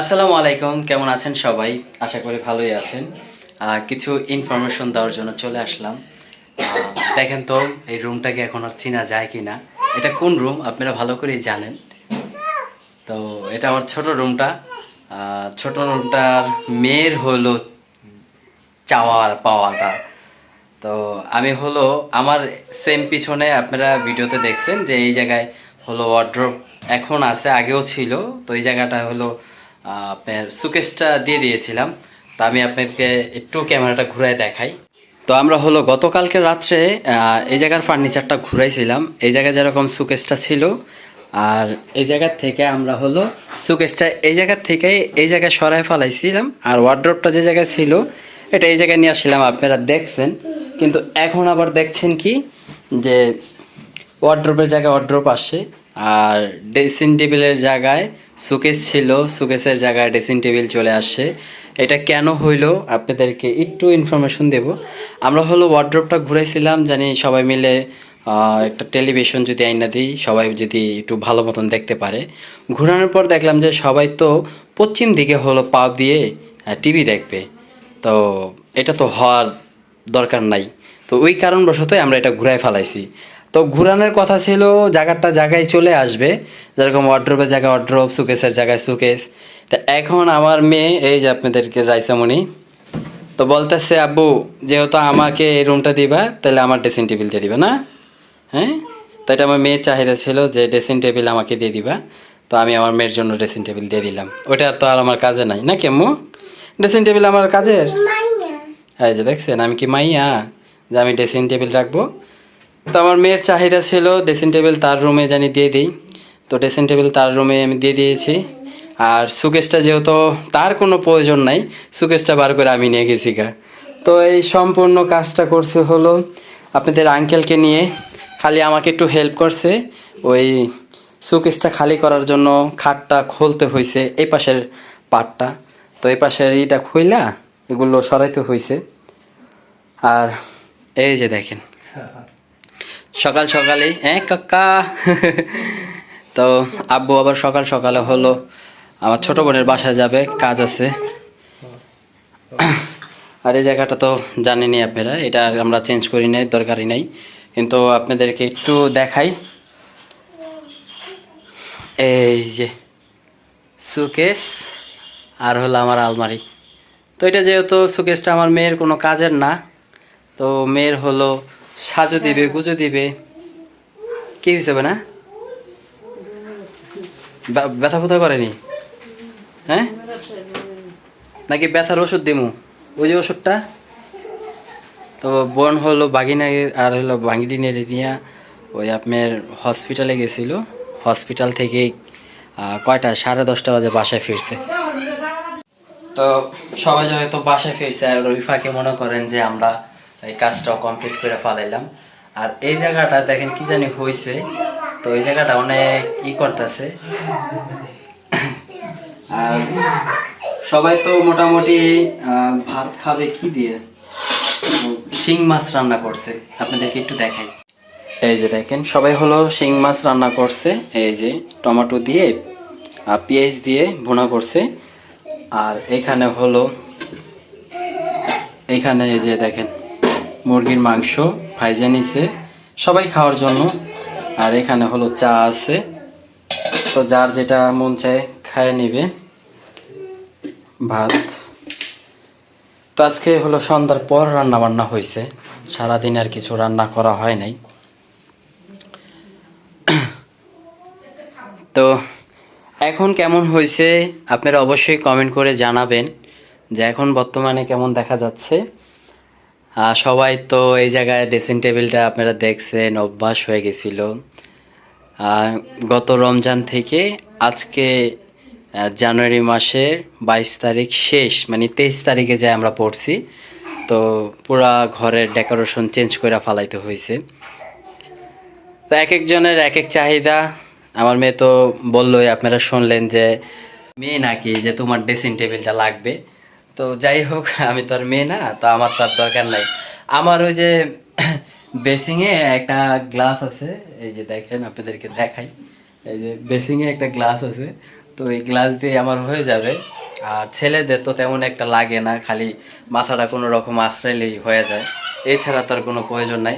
আসসালামু আলাইকুম, কেমন আছেন সবাই? আশা করি ভালোই আছেন। কিছু ইনফরমেশন দেওয়ার জন্য চলে আসলাম। দেখেন তো, এই রুমটাকে এখন আর চেনা যায় কি না এটা কোন রুম আপনারা ভালো করেই জানেন। তো, এটা আমার ছোট রুমটা ছোট রুমটার মেয়ের হলো চাওয়ার পাওয়াটা। তো, আমি হলো, আমার সেম পিছনে আপনারা ভিডিওতে দেখছেন যে এই জায়গায় হলো ওয়ার্ড্রপ এখন আছে, আগেও ছিল। তো এই জায়গাটা হলো আপনার সুকেসটা দিয়ে দিয়েছিলাম। তো আমি আপনাকে একটু ক্যামেরাটা ঘুরায় দেখাই। তো আমরা হলো গতকালকে রাত্রে এই জায়গার ফার্নিচারটা ঘুরাইছিলাম। এই জায়গায় যেরকম সুকেসটা ছিল, আর এই জায়গার থেকে আমরা হলো সুকেসটা এই জায়গার থেকে এই জায়গায় সরায় ফেলাইছিলাম। আর ওয়ার্ড্রপটা যে জায়গায় ছিল, এটা এই জায়গায় নিয়ে আসছিলাম, আপনারা দেখছেন। কিন্তু এখন আবার দেখছেন কি, যে ওয়ার্ড্রপের জায়গায় ওয়ার্ড্রপ আসে, আর ড্রেসিং টেবিলের জায়গায় সুকেস ছিল সুকেসের জায়গায় ড্রেসিং টেবিল চলে আসে। এটা কেন হইল? আপনাদেরকে একটু ইনফরমেশন দেব। আমরা হলো ওয়ার্ড্রপটা ঘুরাইছিলাম, জানি সবাই মিলে একটা টেলিভিশন যদি আইনা দিই, সবাই যদি একটু ভালো মতন দেখতে পারে। ঘুরানোর পর দেখলাম যে সবাই তো পশ্চিম দিকে হলো পা দিয়ে টিভি দেখবে। তো এটা তো হওয়ার দরকার নাই। তো ওই কারণবশতই আমরা এটা ঘুরাই ফেলাইছি। তো ঘুরানোর কথা ছিল জায়গাটা জায়গায় চলে আসবে। যেরকম ওয়ার্ড্রোপের জায়গায় ওয়ার্ড্রোপ সুকেসের জায়গায় সুকেস তা এখন আমার মেয়ে এই যে আপনাদেরকে রাইসামণি তো বলতেছে আব্বু যেহেতু আমাকে এই রুমটা দিবা তাহলে আমার ড্রেসিং টেবিল দিয়ে দিবা না? হ্যাঁ? তো এটা আমার মেয়ের চাহিদা ছিল যে ড্রেসিং টেবিল আমাকে দিয়ে দিবা। তো আমি আমার মেয়ের জন্য ড্রেসিং টেবিল দিয়ে দিলাম। ওটা তো আর আমার কাজে নাই না কেমু ড্রেসিং টেবিল আমার কাজের? এই যে দেখছেন আমি কি মাইয়া? যে আমি ড্রেসিং টেবিল রাখব। তো আমার মেয়ের চাহিদা ছিল ড্রেসিং টেবিল তার রুমে জানি দিয়ে দিই। তো ড্রেসিং টেবিল তার রুমে আমি দিয়ে দিয়েছি। আর সুকেসটা যেহেতু তার কোনো প্রয়োজন নাই সুকেসটা বার করে আমি নিয়ে গেছি গা। তো এই সম্পূর্ণ কাজটা করছে হলো আপনাদের আঙ্কেলকে নিয়ে। খালি আমাকে একটু হেল্প করছে। ওই সুকেসটা খালি করার জন্য খাটটা খুলতে হয়েছে এই পাশের পাটটা। তো এই পাশের ইটা খুইলা এগুলো সরাইতে হয়েছে আর এই যে দেখেন। সকাল সকালে হ্যাঁ কাকা? তো আব্বু আবার সকাল সকালে হলো। আমার ছোট বোনের বাসায় যাবে, কাজ আছে। আর এই জায়গাটা তো জানেনই আপনারা, এটা আমরা চেঞ্জ করি নাই, দরকারই নাই। কিন্তু আপনাদেরকে একটু দেখাই। এই যে সুকেস আর হলো আমার আলমারি। তো এটা যেহেতু সুকেসটা আমার মেয়ের কোনো কাজের না, তো মেয়ের হলো সাজো দিবে গুজো দিবে। কি হিসেবে না ব্যথা ফোথা করেনি? হ্যাঁ? নাকি ব্যথার ওষুধ দিমু? ওই যে ওষুধটা? তো বোন হলো বাগিনা আর হলো বাঙ্গিনের দিয়া ওই আপনার হসপিটালে গেছিল। হসপিটাল থেকে কয়টা? সাড়ে দশটা বাজে বাসায় ফিরছে। তো সবাই হয়তো বাসায় ফিরছে আর ওই ফাঁকে মনে করেন যে আমরা এই কাজটাও কমপ্লিট করে ফেলাইলাম। আর এই জায়গাটা দেখেন কি জানি হয়েছে তো এই জায়গাটা অনেক ই করতেছে। আর সবাই তো মোটামুটি ভাত খাবে কি দিয়ে? শিং মাছ রান্না করছে। আপনাদেরকে একটু দেখাই। এই যে দেখেন, সবাই হলো শিং মাছ রান্না করছে। এই যে টমেটো দিয়ে আর পেঁয়াজ দিয়ে ভুনা করছে। আর এখানে হলো, এখানে এই যে দেখেন মুরগির মাংস ভাইজা নিছে। সবাই খাওয়ার জন্য। আর এখানে হলো চা আছে। তো যার যেটা মন চায় খায় নেবে। ভাত। তো আজকে হলো সন্ধ্যার পর রান্না বান্না হয়েছে সারাদিন আর কিছু রান্না করা হয় নাই। তো এখন কেমন হয়েছে আপনারা অবশ্যই কমেন্ট করে জানাবেন যে এখন বর্তমানে কেমন দেখা যাচ্ছে। সবাই তো এই জায়গায় ড্রেসিং টেবিলটা আপনারা দেখছেন, অভ্যাস হয়ে গেছিল। গত রমজান থেকে আজকে জানুয়ারি মাসের বাইশ তারিখ শেষ মানে তেইশ তারিখে যে আমরা পড়ছি, তো পুরা ঘরের ডেকোরেশন চেঞ্জ করে ফালাইতে হয়েছে তো এক একজনের এক এক চাহিদা। আমার মেয়ে তো বললোই, আপনারা শুনলেন যে, মেয়ে নাকি যে তোমার ড্রেসিং টেবিলটা লাগবে। তো যাই হোক, আমি তো আর মেয়ে না, তো আমার তার দরকার নাই। আমার ওই যে বেসিংয়ে একটা গ্লাস আছে, এই যে দেখেন আপনাদেরকে দেখাই। এই যে বেসিংয়ে একটা গ্লাস আছে, তো এই গ্লাস দিয়ে আমার হয়ে যাবে। আর ছেলেদের তো তেমন একটা লাগে না, খালি মাথাটা কোনো রকম আশ্রয়লেই হয়ে যায়। এছাড়া তার কোনো প্রয়োজন নাই।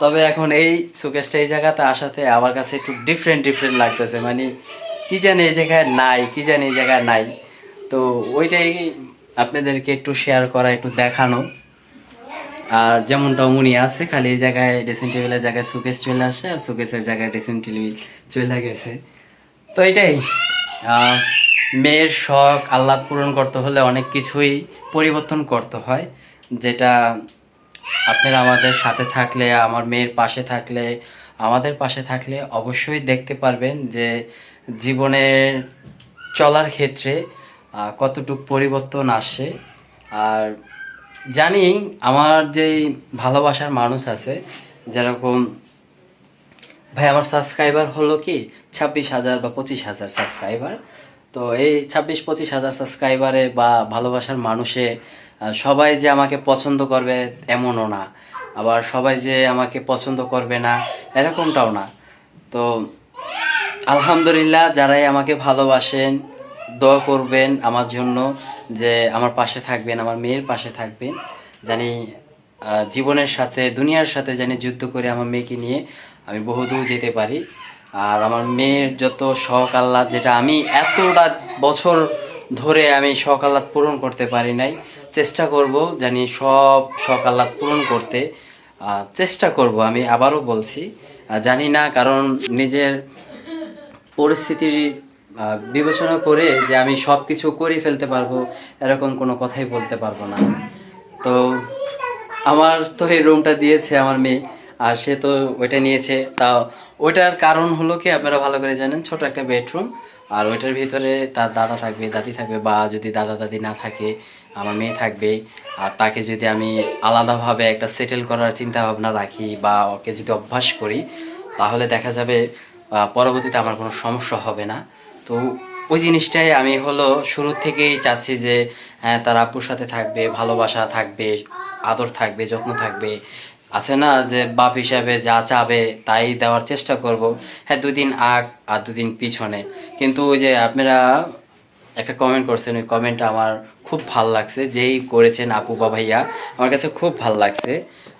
তবে এখন এই সুকেশটা এই জায়গাতে আসাতে আমার কাছে একটু ডিফারেন্ট ডিফারেন্ট লাগতেছে। মানে কী জানি এই জায়গায় নাই, কী জানি এই জায়গায় নাই। তো ওইটাই আপনাদেরকে একটু শেয়ার করা, একটু দেখানো। আর যেমনটা উনি আছে, খালি এই জায়গায় ড্রেসিং টেবিলের জায়গায় সুকেস চলে আসে, আর সুকেসের জায়গায় ড্রেসিং টেবিল চলে গেছে। তো এটাই মেয়ের শখ, আহ্লাদ পূরণ করতে হলে অনেক কিছুই পরিবর্তন করতে হয়, যেটা আপনারা আমাদের সাথে থাকলে, আমার মেয়ের পাশে থাকলে, আমাদের পাশে থাকলে অবশ্যই দেখতে পারবেন যে জীবনের চলার ক্ষেত্রে কতটুক পরিবর্তন আসে আর জানি আমার যেই ভালোবাসার মানুষ আছে, যেরকম, ভাই, আমার সাবস্ক্রাইবার হলো কি? ছাব্বিশ হাজার বা পঁচিশ হাজার সাবস্ক্রাইবার তো এই ছাব্বিশ, পঁচিশ হাজার সাবস্ক্রাইবারে বা ভালোবাসার মানুষে সবাই যে আমাকে পছন্দ করবে এমনও না। আবার সবাই যে আমাকে পছন্দ করবে না, এরকমটাও না। তো আলহামদুলিল্লাহ, যারাই আমাকে ভালোবাসেন দোয়া করবেন আমার জন্য যে আমার পাশে থাকবেন, আমার মেয়ের পাশে থাকবেন, জানি জীবনের সাথে, দুনিয়ার সাথে জানি যুদ্ধ করে আমার মেয়েকে নিয়ে আমি বহুদূর যেতে পারি। আর আমার মেয়ের যত শখ আহ্লাদ, যেটা আমি এতটা বছর ধরে আমি শখ আহ্লাদ পূরণ করতে পারি নাই, চেষ্টা করব জানি সব শখ আহ্লাদ পূরণ করতে চেষ্টা করব আমি আবারও বলছি। জানি না, কারণ নিজের পরিস্থিতির বিবেচনা করে যে আমি সব কিছু করে ফেলতে পারব, এরকম কোনো কথাই বলতে পারব না। তো আমার তো এই রুমটা দিয়েছে আমার মেয়ে, আর সে তো ওইটা নিয়েছে। তা ওইটার কারণ হলো কি, আপনারা ভালো করে জানেন, ছোট একটা বেডরুম আর ওইটার ভিতরে তার দাদা থাকবে, দাদি থাকবে, বা যদি দাদা দাদি না থাকে, আমার মেয়ে থাকবে আর তাকে যদি আমি আলাদাভাবে একটা সেটেল করার চিন্তা ভাবনা রাখি, বা ওকে যদি অভ্যাস করি, তাহলে দেখা যাবে পরবর্তীতে আমার কোনো সমস্যা হবে না। তো ওই জিনিসটাই আমি হলো শুরু থেকেই চাচ্ছি যে হ্যাঁ তার আব্বুর সাথে থাকবে, ভালোবাসা থাকবে, আদর থাকবে, যত্ন থাকবে। আছে না যে, বাপ হিসাবে যা চাবে তাই দেওয়ার চেষ্টা করব। হ্যাঁ দুদিন আগ আর দুদিন পিছনে। কিন্তু ওই যে আপনারা একটা কমেন্ট করছেন, ওই কমেন্টটা আমার খুব ভালো লাগছে। যেই করেছেন আপু বা ভাইয়া, আমার কাছে খুব ভালো লাগছে।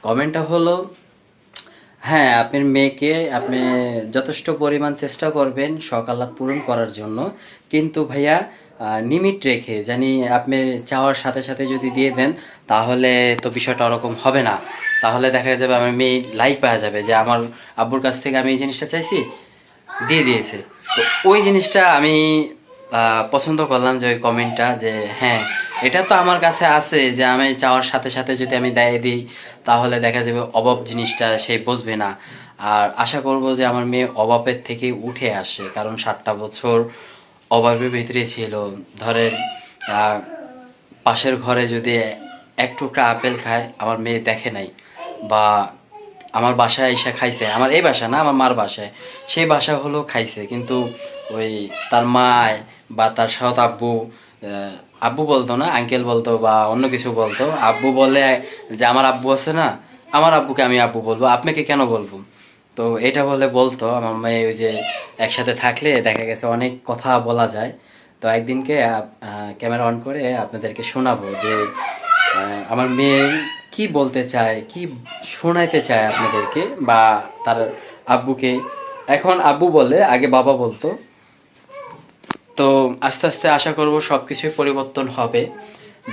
কমেন্টটা হলো হ্যাঁ আপনার মেয়েকে আপনি যথেষ্ট পরিমাণ চেষ্টা করবেন সকালাত পূরণ করার জন্য। কিন্তু ভাইয়া নিমিট রেখে, জানি আপনি চাওয়ার সাথে সাথে যদি দিয়ে দেন, তাহলে তো বিষয়টা ওরকম হবে না। তাহলে দেখা যাবে আমার মেয়ে লাইক পাওয়া যাবে যে আমার আব্বুর কাছ থেকে আমি এই জিনিসটা চাইছি, দিয়ে দিয়েছে। তো ওই জিনিসটা আমি পছন্দ করলাম যে ওই কমেন্টটা যে হ্যাঁ এটা তো আমার কাছে আছে যে আমি চাওয়ার সাথে সাথে যদি আমি দেয় দিই, তাহলে দেখা যাবে অভাব জিনিসটা সে বুঝবে না। আর আশা করব যে আমার মেয়ে অভাবের থেকে উঠে আসে, কারণ সাতটা বছর অভাবের ভিতরে ছিল। ধরেন পাশের ঘরে যদি এক টুকরা আপেল খায়, আমার মেয়ে দেখে নাই। বা আমার বাসায় এসে খাইছে, আমার এই বাসা না, আমার মার বাসায়। সেই বাসা হলো খাইছে, কিন্তু ওই তার মায় বা তার সৎ আব্বু আব্বু বলতো না আঙ্কেল বলতো বা অন্য কিছু বলতো। আব্বু বলে যে, আমার আব্বু আছে না, আমার আব্বুকে আমি আব্বু বলব, আপনাকে কেন বলব? তো এটা বলে বলতো। আমার মেয়ে ওই যে একসাথে থাকলে দেখা গেছে অনেক কথা বলা যায়। তো একদিনকে ক্যামেরা অন করে আপনাদেরকে শোনাবো যে আমার মেয়ে কি বলতে চায়, কি শোনাইতে চায় আপনাদেরকে বা তার আব্বুকে। এখন আব্বু বলে আগে বাবা বলতো। তো আস্তে আস্তে আশা করব সব কিছুই পরিবর্তন হবে।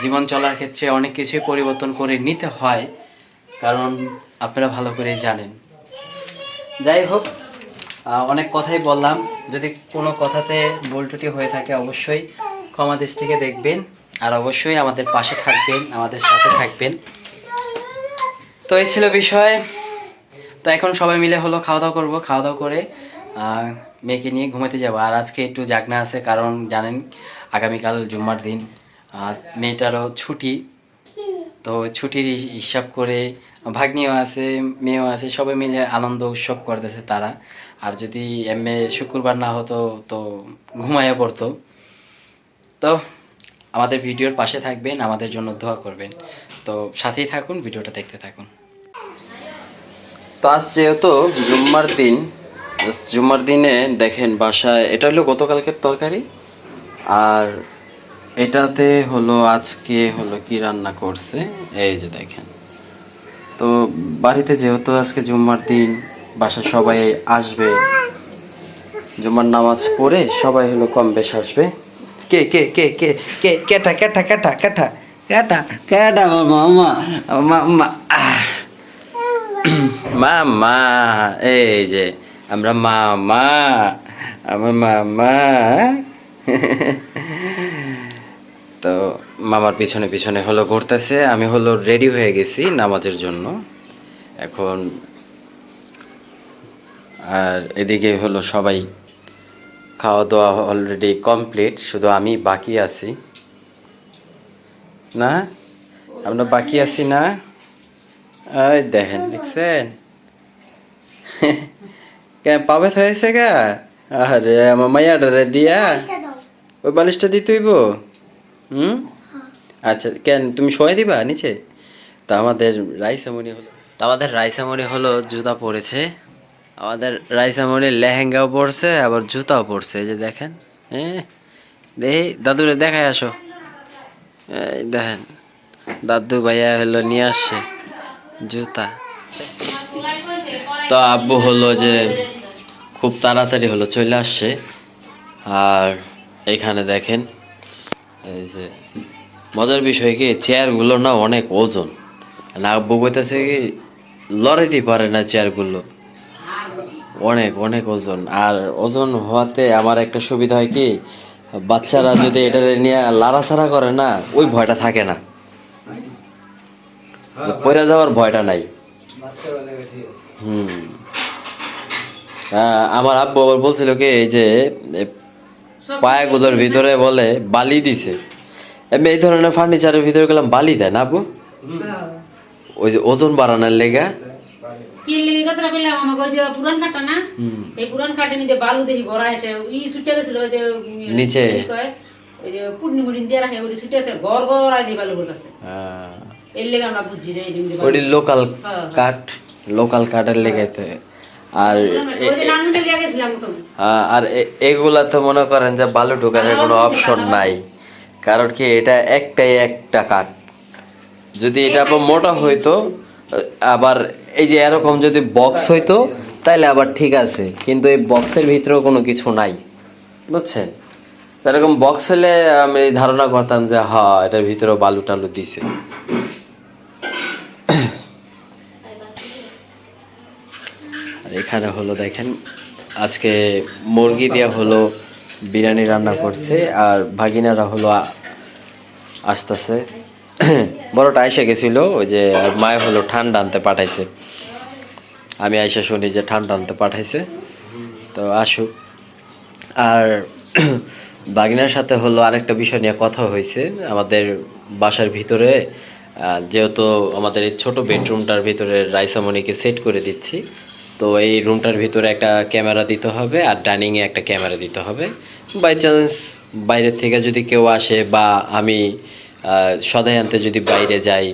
জীবন চলার ক্ষেত্রে অনেক কিছুই পরিবর্তন করে নিতে হয়, কারণ আপনারা ভালো করেই জানেন। যাই হোক অনেক কথাই বললাম। যদি কোনো কথাতে ত্রুটি হয়ে থাকে অবশ্যই ক্ষমা দৃষ্টিকে দেখবেন, আর অবশ্যই আমাদের পাশে থাকবেন, আমাদের সাথে থাকবেন। তো এই ছিল বিষয়। তো এখন সবাই মিলে হলো খাওয়া দাওয়া করব, খাওয়া দাওয়া করে মেয়েকে নিয়ে ঘুমাতে যাব। আর আজকে একটু জাগনা আছে, কারণ জানেন আগামীকাল জুম্মার দিন। আর মেয়েটারও ছুটি। তো ছুটির হিসাব করে ভাগ্নিও আছে, মেয়েও আছে, সবাই মিলে আনন্দ উৎসব করতেছে তারা। আর যদি এমএ শুক্রবার না হতো, তো ঘুমাইয়া পড়তো। তো আমাদের ভিডিওর পাশে থাকবেন, আমাদের জন্য দোয়া করবেন। তো সাথেই থাকুন, ভিডিওটা দেখতে থাকুন। তো আজ যেহেতু জুম্মার দিন জুম্মার দিনে দেখেন বাসায় এটা হলো গতকালকের তরকারি আর এটাতে হলো আজকে হলো কি রান্না করছে এই যে দেখেন। তো বাড়িতে যেহেতু আজকে জুম্মার দিন বাসায় সবাই আসবে জুম্মার নামাজ পড়ে সবাই হলো কম বেশ আসবে। কে কে কে কে কে কেটা কেটা কেটা কেটা কেটা কেটা মামা মামা। মামা এই যে আমরা মামা, আমার মামা। তো মামার পিছনে পিছনে হলো ঘুরতেছে, আমি হলো রেডি হয়ে গেছি নামাজের জন্য। এখন আর এদিকে হলো সবাই খাওয়া দাওয়া অলরেডি কমপ্লিট শুধু আমি বাকি আছি। না? আমরা বাকি আছি না? দেখেন, দেখছেন? কে পাবে হয়েছে গা? আরে আমার মাইয়াডারে দিয়া ওই বালিশটা দিতে হইব হুম? আচ্ছা কেন তুমি শোয়াই দিবা নিচে? তা আমাদের রাইসামণি হলো। তা আমাদের রাইসামণি হলো জুতা পরেছে। আমাদের রাইসামণি লেহেঙ্গাও পরছে আবার জুতাও পরছে এই যে দেখেন। হ্যাঁ দেখি দাদুরে দেখায় আসো। এই দেখেন দাদু ভাইয়া হলো নিয়ে আসছে জুতা। তো আব্বু হলো যে খুব তাড়াতাড়ি হলো চলে আসছে। আর এখানে দেখেন এই যে মজার বিষয় কি চেয়ারগুলো না অনেক ওজন। না আব্বু কইতেছে কি লড়াইতে পারে না চেয়ারগুলো অনেক অনেক ওজন। আর ওজন হওয়াতে আমার একটা সুবিধা হয় কি বাচ্চারা যদি এটা নিয়ে লাড়াছাড়া করে না ওই ভয়টা থাকে না। পড়ে যাওয়ার ভয়টা নাই। হুম। আমার আব্বু আবার বলছিল কি এই যে পায়াগুলোর ভিতরে বলে বালি দিছে। এমনি এই ধরনের ফার্নিচারের ভিতরে গেলাম বালি দেয় না আব্বু? ওই যে ওজন বাড়ানোর লেগা। কি লেগে কথাটা কইলাম? আমাকে ওই যে পুরান কাটা না? এই পুরান কাটে নিতে বালু দেখি ভরা আছে। ই ছুটে গেছিল ওই যে নিচে। ওই যে পুটনি মুড়ি দিয়ে রাখে ওই ছুটে আছে ঘর ঘর আই দিয়ে বালু করতেছে এর লেগে আমরা বুঝছি যে এই দিন দিয়ে বালু- ওটি লোকাল হ্যাঁ। কাঠ লোকাল কাঠের লেগাইতে। আর ওই যে নানুকে লিয়ে গেছিলাম তো। আহ, আর এগুলা তো মনে করেন যে বালু ঢোকানোর কোনো অপশন নাই। কারণ কি এটা একটাই একটা কাঠ। যদি এটা মোটা হইতো আবার এই যে এরকম যদি বক্স হইতো তাহলে আবার ঠিক আছে। কিন্তু এই বক্সের ভিতরেও কোনো কিছু নাই। বুঝছেন? এরকম বক্স হলে আমি ধারণা করতাম যে হ্যাঁ এটার ভিতরেও বালু টালু দিছে। এখানে হলো দেখেন, আজকে মুরগি দেওয়া হলো বিরিয়ানি রান্না করছে আর ভাগিনারা হলো আসতেছে। বড়টা আইসা গেছিল, ওই যে আর মায়ে হলো ঠান্ডা আনতে পাঠাইছে। আমি আইসা শুনি যে ঠান্ডা আনতে পাঠাইছে। তো আসুক। আর বাগিনার সাথে হলো আরেকটা বিষয় নিয়ে কথা হয়েছে। আমাদের বাসার ভিতরে যেহেতু আমাদের এই ছোটো বেডরুমটার ভিতরে রাইসামণিকে সেট করে দিচ্ছি তো এই রুমটার ভিতরে একটা ক্যামেরা দিতে হবে আর ডাইনিংয়ে একটা ক্যামেরা দিতে হবে। বাই চান্স বাইরের থেকে যদি কেউ আসে বা আমি সদাই আনতে যদি বাইরে যাই,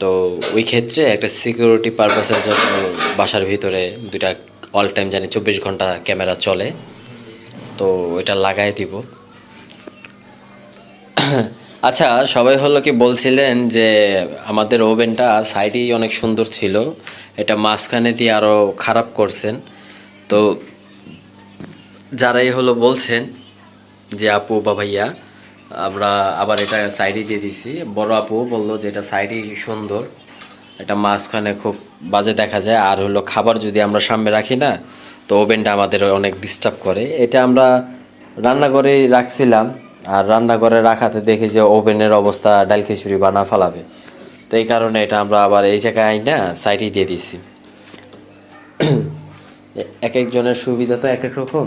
তো ওই ক্ষেত্রে একটা সিকিউরিটি পারপাসের জন্য বাসার ভিতরে দুইটা অল টাইম জানি চব্বিশ ঘণ্টা ক্যামেরা চলে। তো ওইটা লাগাই দিব। আচ্ছা সবাই হলো কি বলছিলেন যে আমাদের ওভেনটা সাইডেই অনেক সুন্দর ছিল, এটা মাঝখানে দিয়ে আরও খারাপ করছেন। তো যারাই হলো বলছেন যে আপু বা ভাইয়া, আমরা আবার এটা সাইডে দিয়ে দিছি। বড় আপু বলল যে এটা সাইডেই সুন্দর, এটা মাঝখানে খুব বাজে দেখা যায়। আর হলো খাবার যদি আমরা সামনে রাখি না, তো ওভেনটা আমাদের অনেক ডিস্টার্ব করে। এটা আমরা রান্নাঘরে রাখছিলাম। আর রান্নাঘরে রাখাতে দেখি যে ওভেনের অবস্থা, ডাল খিচুড়ি বানা ফেলাবে। তো এই কারণে এটা আমরা আবার এই জায়গায় আই না সাইডে দিয়ে দিছি এক একজনের সুবিধা তো এক এক রকম।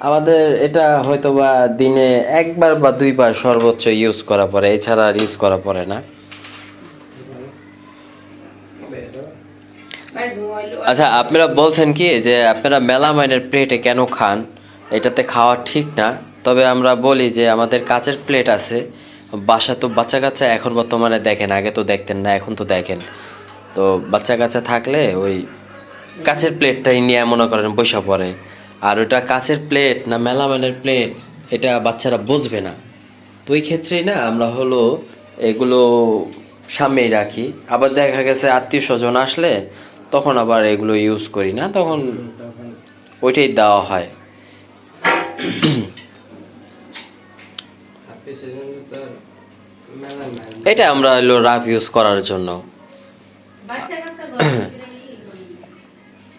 আমাদের এটা হয়তো বা দিনে একবার বা দুইবার সর্বোচ্চ ইউজ করা পড়ে, এছাড়া আর ইউজ করা পড়ে না। আচ্ছা আপনারা বলছেন কি যে আপনারা মেলামাইনের প্লেটে কেন খান? এটাতে খাওয়া ঠিক না। তবে আমরা বলি যে আমাদের কাচের প্লেট আছে। বাসা তো বাচ্চা কাচ্চা এখন বর্তমানে দেখেন আগে তো দেখতেন না এখন তো দেখেন। তো বাচ্চা কাচ্চা থাকলে ওই কাচের প্লেটটাই নিয়ে মনে করেন বৈশা পড়ে। আর ওটা কাচের প্লেট না মেলামাইনের প্লেট এটা বাচ্চারা বুঝবে না। তো ওই ক্ষেত্রেই না আমরা হলো এগুলো সামনেই রাখি। আবার দেখা গেছে আত্মীয় স্বজন আসলে তখন আবার এগুলো ইউজ করি না তখন ওইটাই দেওয়া হয়। এটা আমরা হলো রাফ ইউজ করার জন্য।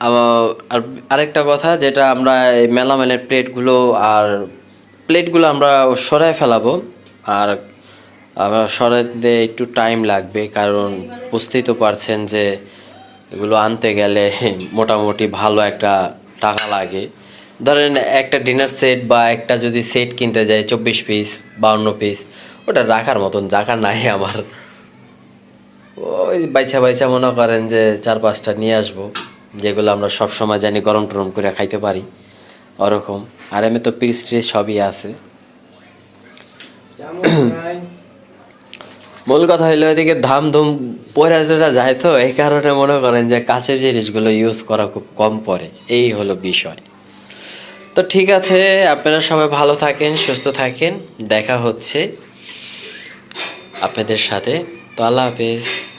আর আরেকটা কথা, যেটা আমরা এই মেলামেলের প্লেটগুলো আর প্লেটগুলো আমরা সরায় ফেলাবো। আর আবার সরাতে একটু টাইম লাগবে, কারণ বুঝতেই তো পারছেন যে এগুলো আনতে গেলে মোটামুটি ভালো একটা টাকা লাগে। ধরেন একটা ডিনার সেট বা একটা যদি সেট কিনতে যাই চব্বিশ পিস বাউন্ন পিস ওটা রাখার মতন জায়গা নাই আমার। ওই বাইচা বাইচা মনে করেন যে চার পাঁচটা নিয়ে আসব, যেগুলো আমরা সব সময় জানি গরম টরম করে খাইতে পারি, ওরকম। আর এমনি তো পিস টিস সবই আছে। মূল কথা হইল এদিকে ধাম ধুম পরে যেটা যায় তো, এই কারণে মনে করেন যে কাছের জিনিসগুলো ইউজ করা খুব কম পড়ে, এই হলো বিষয়। তো ঠিক আছে, আপনারা সবাই ভালো থাকেন, সুস্থ থাকেন। দেখা হচ্ছে আপনাদের সাথে। তো আল্লাহ হাফেজ।